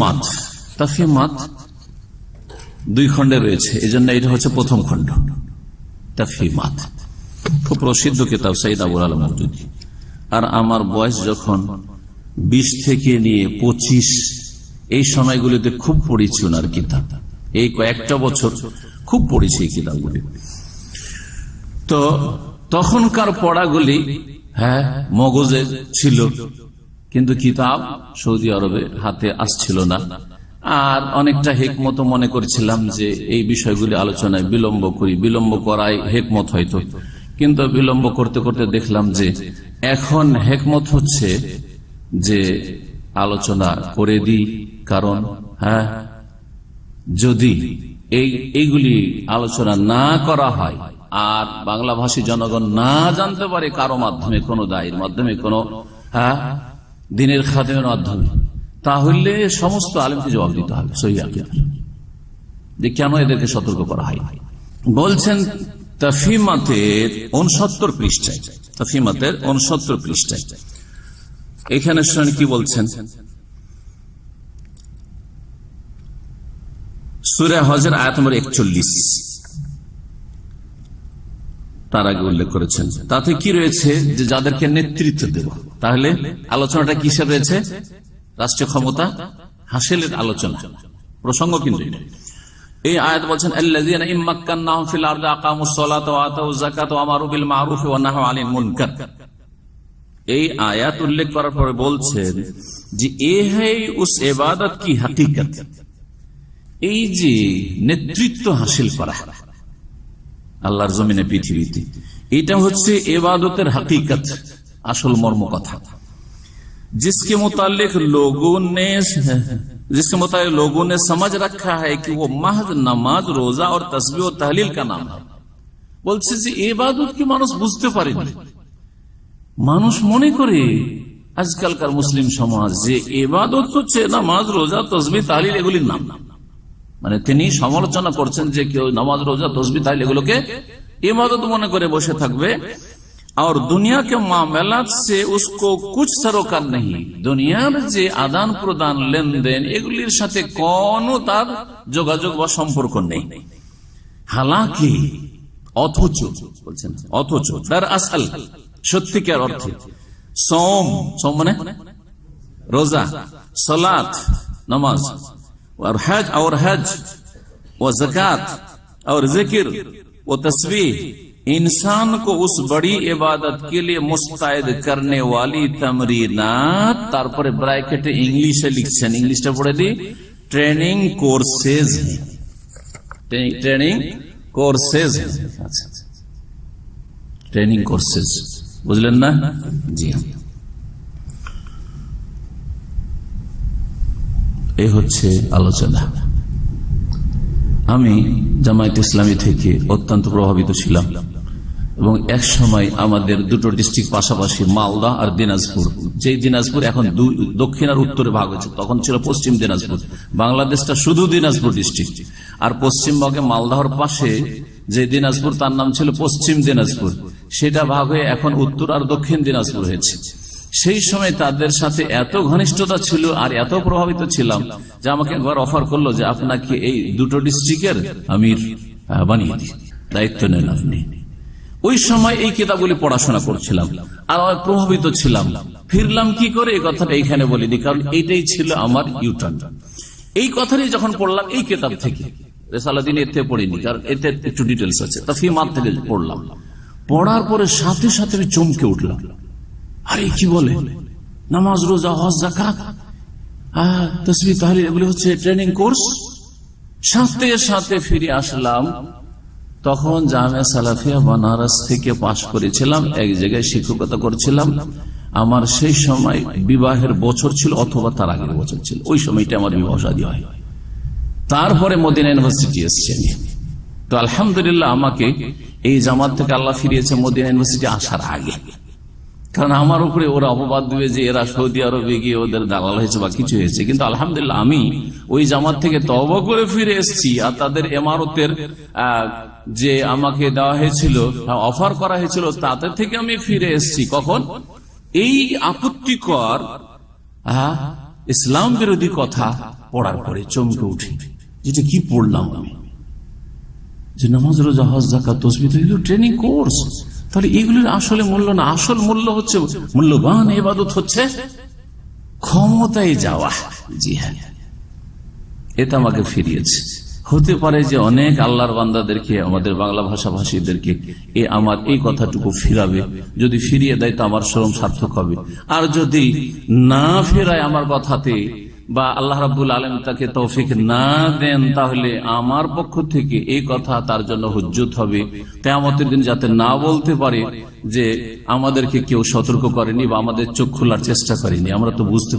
মাত তাফিমাত দুই খণ্ডে রয়েছে। এই জন্য এটা হচ্ছে প্রথম খণ্ড। তাফিমাত খুব প্রসিদ্ধ কিতাব, সাইদ আবুল আলম আর আমার বয়স যখন বিশ থেকে নিয়ে পঁচিশ, এই সময়গুলিতে খুব পড়েছি ওনার কিতাব। এই কয়েকটা বছর খুব পড়েছি এই কিতাবগুলি। তো তখনকার পড়াগুলি হ্যাঁ মগজে ছিল। কিন্তু কিতাব সৌদি আরবে হাতে আসছিল না। আর অনেকটা হেকমত মনে করছিলাম যে এই বিষয়গুলি আলোচনায় বিলম্ব করি, বিলম্ব করাই হেকমত হয়তো। কিন্তু বিলম্ব করতে করতে দেখলাম যে এখন হেকমত হচ্ছে যে আলোচনা করে দিই, কারণ হ্যাঁ যদি এই, এইগুলি আলোচনা না করা হয় আর বাংলা ভাষী জনগণ না জানতে পারে কারও মাধ্যমে কোনো দায়ের মাধ্যমে কোনো হ্যাঁ দিনের খাদেমের মাধ্যমে। তাহলে সমস্ত আলেমকে জবাব দিতে হবে সহিদের যে কেন এদেরকে সতর্ক করা হয়? বলছেন তফিমাতের উনসত্তর পৃষ্ঠায় তফিমাতের উনসত্তর পৃষ্ঠায়। এখানে শুনেন কি বলছেন। সুরে হজের আয়াত নম্বর একচল্লিশ। তার আগে উল্লেখ করেছেন। তাতে কি রয়েছে যে যাদেরকে নেতৃত্ব দেব? তাহলে আলোচনাটা কিসের রয়েছে? রাষ্ট্রীয় ক্ষমতা হাসিলের আলোচনা। প্রসঙ্গ কিন্তু এই যে নেতৃত্ব হাসিল করা। আল্লাহর জমিনে পৃথিবীতে এটা হচ্ছে এবাদতের হাকিকত আসল মর্ম কথা जिसके मुतालिक लोगों ने जिसके मुताबिक लोगों ने समझ रखा है कि वो महज नमाज रोजा और तस्बी और तहलील का नाम है বলছে যে এবাদত কি মানুষ বুঝতে পারেনি মানুষ মনে করে আজকালকার মুসলিম সমাজ যে এবাদত হচ্ছে নামাজ রোজা তসবি তাহলিল এগুলির নাম মানে তিনি সমালোচনা করছেন যে কেউ নামাজ, রোজা, তসবি তাইলে এগুলোকে ইমাদত মনে করে বসে থাকবে। আর দুনিয়াকে মা মামলাত সে উসকো কুচ সরকার নেই দুনিয়ার যে আদান প্রদান, লেনদেন, এগুলির সাথে কোন তার যোগাযোগ বা সম্পর্ক নেই। হালাকি, অথচ, বলছেন, অথচ, তার আসল, সত্যিকার অর্থে সোম সোম মানে রোজা, সলাত, নামাজ اور حج اور حج و زکات اور ذکر و تصویر انسان کو اس بڑی عبادت کے لیے مستعد کرنے والی تمرینات برائکٹ بریکٹ انگلشن انگلش کورسز ٹریننگ کورسز ٹریننگ کورسز بجل جی ہاں۔ এই হচ্ছে আলোচনা। আমি জামায়াত ইসলামী থেকে অত্যন্ত প্রভাবিত ছিলাম এবং এক সময় আমাদের দুটো ডিস্ট্রিক্ট পাশাপাশি মালদা আর দিনাজপুর। যে দিনাজপুর এখন দক্ষিণ আর উত্তরে ভাগ হয়েছে, তখন ছিল পশ্চিম দিনাজপুর। বাংলাদেশটা শুধু দিনাজপুর ডিস্ট্রিক্ট। আর পশ্চিমবঙ্গে মালদাহর পাশে যে দিনাজপুর, তার নাম ছিল পশ্চিম দিনাজপুর। সেটা ভাগ হয়ে এখন উত্তর আর দক্ষিণ দিনাজপুর হয়েছে। সেই সময় তাদের সাথে এত ঘনিষ্ঠতা ছিল আর এত প্রভাবিত ছিলাম যে আমাকে একবার অফার করল যে আপনাকে এই দুটো ডিস্ট্রিক্টের আমির বানিয়ে দিই। দায়িত্ব নেন আপনি। ওই সময় এই কিতাবগুলি পড়াশোনা করছিলাম আর প্রভাবিত ছিলাম। ফিরলাম কি করে? এই কথাটা এইখানে বলিনি কারণ এইটাই ছিল আমার ইউটার্ন এই কথাটি যখন পড়লাম এই কিতাব থেকে রেসালাদিন এতে পড়িনি, কারণ এতে একটু ডিটেলস আছে। তা ফিমার থেকে পড়লাম। পড়ার পরে সাথে সাথে আমি চমকে উঠলাম। আরে কি বলে? নামাজ, রোজা, হজ জাকাত তসবি তাহলে এগুলি হচ্ছে ট্রেনিং কোর্স সাথে সাথে ফিরে আসলাম। তখন জামে সালাফিয়া বানারস থেকে পাশ করেছিলাম, এক জায়গায় শিক্ষকতা করছিলাম। আমার সেই সময় বিবাহের বছর ছিল অথবা তার আগের বছর ছিল। ওই সময়টা আমার বিবাহ শাদী হয়। তারপরে মদিনা ইউনিভার্সিটি এসছে। তো আলহামদুলিল্লাহ আমাকে এই জামাত থেকে আল্লাহ ফিরিয়েছে মদিনা ইউনিভার্সিটি আসার আগে। কারণ আমার উপরে ওরা অপবাদ দিবে যে এরা সৌদি আরবে গিয়ে ওদের দালাল হয়েছে বা কিছু হয়েছে। কিন্তু আলহামদুলিল্লাহ আমি ওই জামাত থেকে তব করে ফিরে এসেছি আর তাদের এমারতের যে আমাকে দেওয়া হয়েছিল অফার করা হয়েছিল তাদের থেকে আমি ফিরে এসেছি। কখন? এই আপত্তিকর ইসলাম বিরোধী কথা পড়ার পরে চমকে উঠি। যেটা কি পড়লাম আমি? যে নামাজ, রোজা, হজ জাকাত তসবিদ এগুলো ট্রেনিং কোর্স তাহলে এগুলির আসলে মূল্য না। আসল মূল্য হচ্ছে মূল্যবান এবাদত হচ্ছে ক্ষমতায় যাওয়া। জি হ্যাঁ। এটা আমাকে ফিরিয়েছে। হতে পারে যে অনেক আল্লাহর বান্দাদেরকে, আমাদের বাংলা ভাষাভাষীদেরকে এ আমার এই কথাটুকু ফিরাবে। যদি ফিরিয়ে দেয় তো আমার শ্রম সার্থক হবে। আর যদি না ফেরায় আমার কথাতে বা আল্লাহ রাবুল আলম তাকে তৌফিক না দেন, তাহলে আমার পক্ষ থেকে এই কথা তার জন্য হজ্জুত হবে। তেমতের দিন যাতে না বলতে পারে যে আমাদেরকে কেউ সতর্ক করেনি বা আমাদের চোখ খোলার চেষ্টা করেনি। আমরা তো বুঝতে